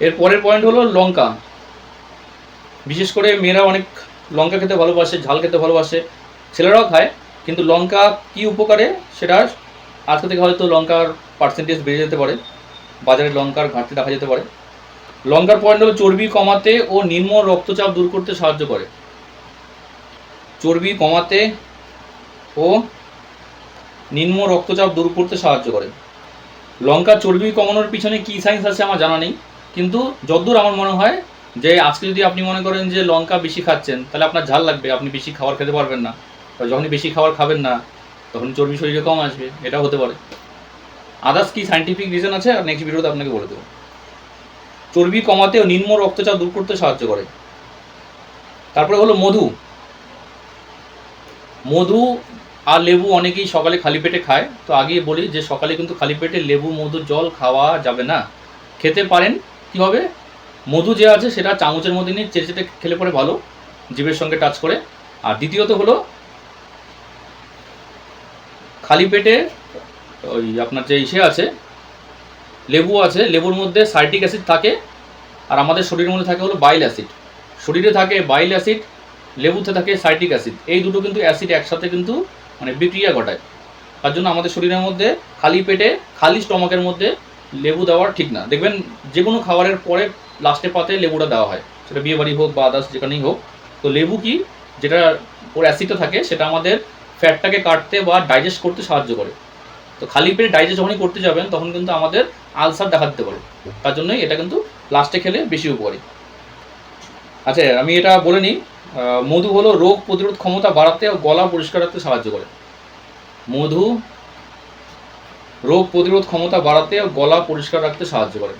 এর পরের পয়েন্ট হলো লঙ্কা। বিশেষ করে মেয়েরা অনেক লঙ্কা খেতে ভালোবাসে, ঝাল খেতে ভালোবাসে, ছেলেরাও খায়, কিন্তু লঙ্কা কি উপকারে সেটা আজকে থেকে হয়তো লঙ্কার পার্সেন্টেজ বেড়ে যেতে পারে, বাজারে লঙ্কার ঘাটতি দেখা যেতে পারে। লঙ্কার পয়েন্ট হলো চর্বি কমাতে ও নিম্ন রক্তচাপ দূর করতে সাহায্য করে। চর্বি কমাতে ও নিম্ন রক্তচাপ দূর করতে সাহায্য করে। লঙ্কা চর্বি কমানোর পিছনে কী সায়েন্স আছে আমার জানা নেই। কিন্তু যদ্দূর আমার মনে হয় যে আজকে যদি আপনি মনে করেন যে লঙ্কা বেশি খাচ্ছেন, তাহলে আপনার ঝাল লাগবে। আপনি বেশি খাবার খেতে পারবেন না। যখনই বেশি খাবার খাবেন না, তখন চর্বি শরীরে কম আসবে। এটাও হতে পারে। আদার্স কি সাইন্টিফিক রিজন আছে? আর নেক্সট ভিডিওতে আপনাকে বলে দেবো। চর্বি কমাতে ও নিম্ন রক্তচাপ দূর করতে সাহায্য করে। তারপরে হলো মধু। মধু আর লেবু অনেকেই সকালে খালি পেটে খায়। তো আগেই বলি যে সকালে কিন্তু খালি পেটে লেবু, মধু, জল খাওয়া যাবে না। খেতে পারেন কীভাবে মধু যে আছে সেটা চামচের মধ্যে নিয়ে চেটে চেটে খেলে পরে ভালো জীবের সঙ্গে টাচ করে। আর দ্বিতীয়ত হলো, খালি পেটে ওই আপনার যে ইসে আছে, লেবু আছে, লেবুর মধ্যে সাইট্রিক অ্যাসিড থাকে। আর আমাদের শরীরের মধ্যে থাকে হলো বাইল অ্যাসিড। শরীরে থাকে বাইল অ্যাসিড, লেবুতে থাকে সাইট্রিক অ্যাসিড। এই দুটো কিন্তু অ্যাসিড একসাথে কিন্তু মানে বিক্রিয়া ঘটায়। তার জন্য আমাদের শরীরের মধ্যে খালি পেটে, খালি স্টমাকের মধ্যে লেবু দেওয়ার ঠিক না। দেখবেন যে কোনো খাবারের পরে লাস্টে পাতে লেবুটা দেওয়া হয়। সেটা বিয়ে বাড়ি হোক বা আদার্স যেখানেই হোক। তো লেবু কি? যেটা ওর অ্যাসিডটা থাকে, সেটা আমাদের ফ্যাটটাকে কাটতে বা ডাইজেস্ট করতে সাহায্য করে। তো খালি পেটে ডাইজেস্ট যখনই করতে যাবেন, তখন কিন্তু আমাদের আলসার দেখা দিতে পারে। তার জন্যই এটা কিন্তু লাস্টে খেলে বেশি উপকারী। আচ্ছা আমি এটা বলে নিই। মধু হলো রোগ প্রতিরোধ ক্ষমতা বাড়াতে ও গলা পরিষ্কার রাখতে সাহায্য করে। মধু রোগ প্রতিরোধ ক্ষমতা বাড়াতে ও গলা পরিষ্কার রাখতে সাহায্য করে।